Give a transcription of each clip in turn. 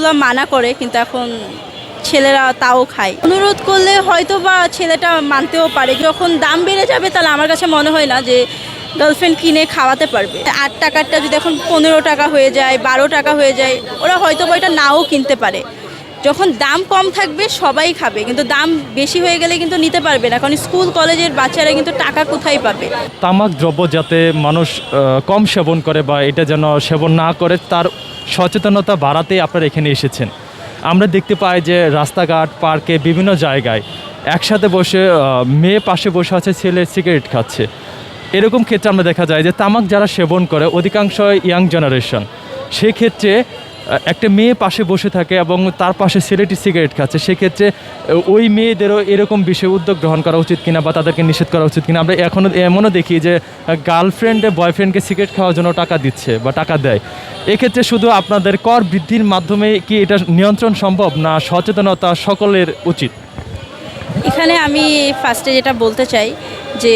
মেয়েগুলো মানা করে, কিন্তু এখন ছেলেরা তাও খায়। অনুরোধ করলে হয়তো বা ছেলেটা মানতেও পারে। যখন দাম বেড়ে যাবে, তাহলে আমার কাছে মনে হয় না যে গার্লফ্রেন্ড কিনে খাওয়াতে পারবে। আট টাকারটা যদি এখন পনেরো টাকা হয়ে যায়, বারো টাকা হয়ে যায়, ওরা হয়তো বা এটা নাও কিনতে পারে। যখন দাম কম থাকবে, সবাই খাবে। কিন্তু দাম বেশি হয়ে গেলে কিন্তু নিতে পারবে না। কারণ স্কুল, কলেজের বাচ্চারা কিন্তু টাকা কোথায় পাবে? তামাক দ্রব্য যাতে মানুষ কম সেবন করে বা এটা যেন সেবন না করে, তার সচেতনতা বাড়াতে আপনারা এখানে এসেছেন। আমরা দেখতে পাই যে রাস্তাঘাট, পার্কে, বিভিন্ন জায়গায় একসাথে বসে মেয়ে পাশে বসে আছে, ছেলে সিগারেট খাচ্ছে। এরকম ক্ষেত্রে আমরা দেখা যায় যে তামাক যারা সেবন করে অধিকাংশ ইয়াং জেনারেশন। সেক্ষেত্রে একটা মেয়ে পাশে বসে থাকে এবং তার পাশে ছেলেটি সিগারেট খাচ্ছে, সেক্ষেত্রে ওই মেয়েদেরও এরকম বিষয়ে উদ্যোগ গ্রহণ করা উচিত কিনা বা তাদেরকে নিষেধ করা উচিত কিনা, আমরা এখনও এমনও দেখি যে গার্লফ্রেন্ডে বয়ফ্রেন্ডকে সিগারেট খাওয়ার জন্য টাকা দিচ্ছে বা টাকা দেয়। এক্ষেত্রে শুধু আপনাদের কর বৃদ্ধির মাধ্যমে কি এটা নিয়ন্ত্রণ সম্ভব না সচেতনতা সকলের উচিত? এখানে আমি ফার্স্টে যেটা বলতে চাই যে,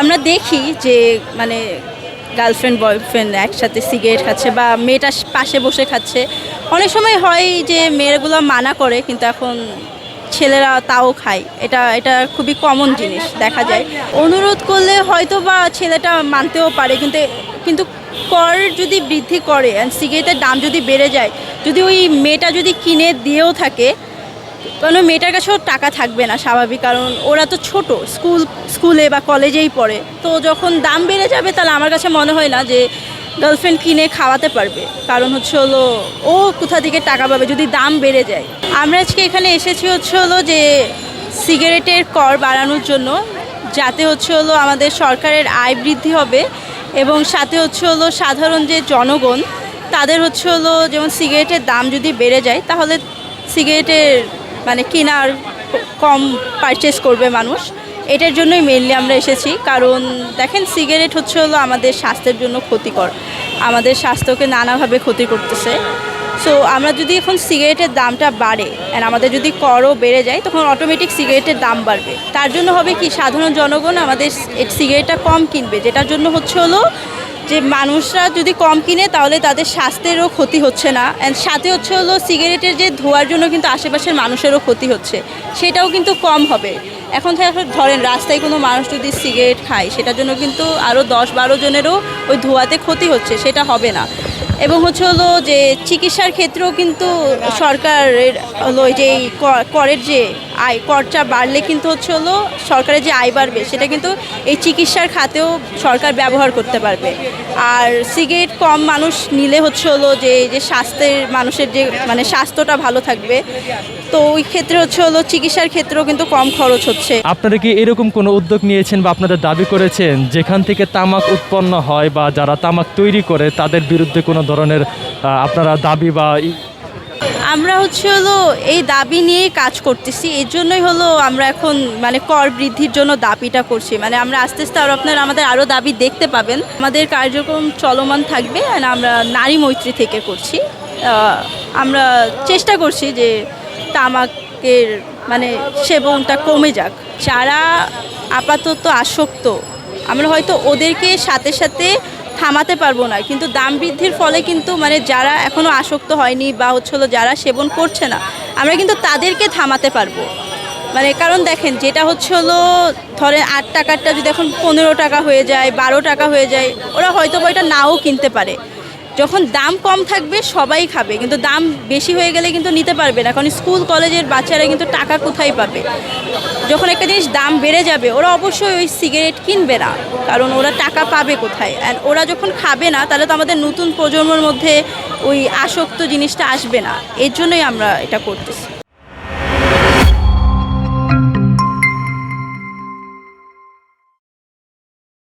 আমরা দেখি যে মানে গার্লফ্রেন্ড বয়ফ্রেন্ড একসাথে সিগারেট খাচ্ছে বা মেয়েটা পাশে বসে খাচ্ছে। অনেক সময় হয় যে মেয়েগুলো মানা করে, কিন্তু এখন ছেলেরা তাও খায়। এটা এটা খুবই কমন জিনিস, দেখা যায়। অনুরোধ করলে হয়তো বা ছেলেটা মানতেও পারে, কিন্তু কিন্তু কর যদি বৃদ্ধি করে সিগারেটের দাম যদি বেড়ে যায়, যদি ওই মেয়েটা যদি কিনে দিয়েও থাকে কারণ ওই মেয়েটার কাছেও টাকা থাকবে না স্বাভাবিক, কারণ ওরা তো ছোট, স্কুল, স্কুলে বা কলেজেই পড়ে। তো যখন দাম বেড়ে যাবে, তাহলে আমার কাছে মনে হয় না যে গার্লফ্রেন্ড কিনে খাওয়াতে পারবে। কারণ হচ্ছে হলো, ও কোথা থেকে টাকা পাবে যদি দাম বেড়ে যায়। আমরা আজকে এখানে এসেছি হচ্ছে হলো যে সিগারেটের কর বাড়ানোর জন্য। যাতে হচ্ছে হলো আমাদের সরকারের আয় বৃদ্ধি হবে এবং সাথে হচ্ছে হলো সাধারণ যে জনগণ, তাদের হচ্ছে হলো যেমন সিগারেটের দাম যদি বেড়ে যায়, তাহলে সিগারেটের মানে কেনার কম পারচেস করবে মানুষ। এটার জন্যই মেনলি আমরা এসেছি। কারণ দেখেন সিগারেট হচ্ছে হলো আমাদের স্বাস্থ্যের জন্য ক্ষতিকর। আমাদের স্বাস্থ্যকে নানাভাবে ক্ষতি করতেছে। সো আমরা যদি এখন সিগারেটের দামটা বাড়ে অ্যান্ড আমাদের যদি করও বেড়ে যায়, তখন অটোমেটিক সিগারেটের দাম বাড়বে। তার জন্য হবে কি? সাধারণ জনগণ আমাদের সিগারেটটা কম কিনবে, যেটার জন্য হচ্ছে হলো যে মানুষরা যদি কম কিনে, তাহলে তাদের স্বাস্থ্যেরও ক্ষতি হচ্ছে না। অ্যান্ড সাথে হচ্ছে হলো সিগারেটের যে ধোয়ার জন্য কিন্তু আশেপাশের মানুষেরও ক্ষতি হচ্ছে। সেটাও কিন্তু কম হবে। এখন ধরেন, রাস্তায় কোনো মানুষ যদি সিগারেট খায়, সেটার জন্য কিন্তু আরও দশ বারো জনেরও ওই ধোয়াতে ক্ষতি হচ্ছে, সেটা হবে না। এবং হচ্ছে হলো যে চিকিৎসার ক্ষেত্রেও কিন্তু সরকারের হলো যে করের যে আয়, করটা বাড়লে কিন্তু হচ্ছে হলো সরকারের যে আয় বাড়বে, সেটা কিন্তু এই চিকিৎসার খাতেও সরকার ব্যবহার করতে পারবে। আর সিগারেট কম মানুষ নিলে হচ্ছে হলো যে যে স্বাস্থ্যের মানুষের যে মানে স্বাস্থ্যটা ভালো থাকবে। তো ওই ক্ষেত্রে হচ্ছে হলো চিকিৎসার ক্ষেত্রেও কিন্তু কম খরচ হচ্ছে। আপনারা কি এরকম কোনো উদ্যোগ নিয়েছেন বা আপনাদের দাবি করেছেন যেখান থেকে তামাক উৎপন্ন হয় বা যারা তামাক তৈরি করে তাদের বিরুদ্ধে কোনো ধরনের আপনারা দাবি বা আমরা হচ্ছে হলো এই দাবি নিয়েই কাজ করতেছি। এর জন্যই হলো আমরা এখন মানে কর বৃদ্ধির জন্য দাবিটা করছি। মানে আমরা আস্তে আস্তে আরও আপনার আমাদের আরও দাবি দেখতে পাবেন। আমাদের কার্যক্রম চলমান থাকবে আর আমরা নারী মৈত্রী থেকে করছি। আমরা চেষ্টা করছি যে তামাকের মানে সেবনটা কমে যাক। যারা আপাতত আসক্ত, আমরা হয়তো ওদেরকে সাথে সাথে থামাতে পারব না। কিন্তু দাম বৃদ্ধির ফলে কিন্তু মানে যারা এখনও আসক্ত হয়নি বা হচ্ছে যারা সেবন করছে না, আমরা কিন্তু তাদেরকে থামাতে পারব। মানে কারণ দেখেন, যেটা হচ্ছে হলো ধরেন আট টাকারটা যদি এখন পনেরো টাকা হয়ে যায়, বারো টাকা হয়ে যায়, ওরা হয়তো বা এটা নাও কিনতে পারে। যখন দাম কম থাকবে, সবাই খাবে। কিন্তু দাম বেশি হয়ে গেলে কিন্তু নিতে পারবে না। কারণ স্কুল, কলেজের বাচ্চারা কিন্তু টাকা কোথায় পাবে? যখন একটা জিনিস দাম বেড়ে যাবে, ওরা অবশ্যই ওই সিগারেট কিনবে না। কারণ ওরা টাকা পাবে কোথায়? অ্যান্ড ওরা যখন খাবে না, তাহলে তো আমাদের নতুন প্রজন্মের মধ্যে ওই আসক্ত জিনিসটা আসবে না। এর জন্যই আমরা এটা করতেছি।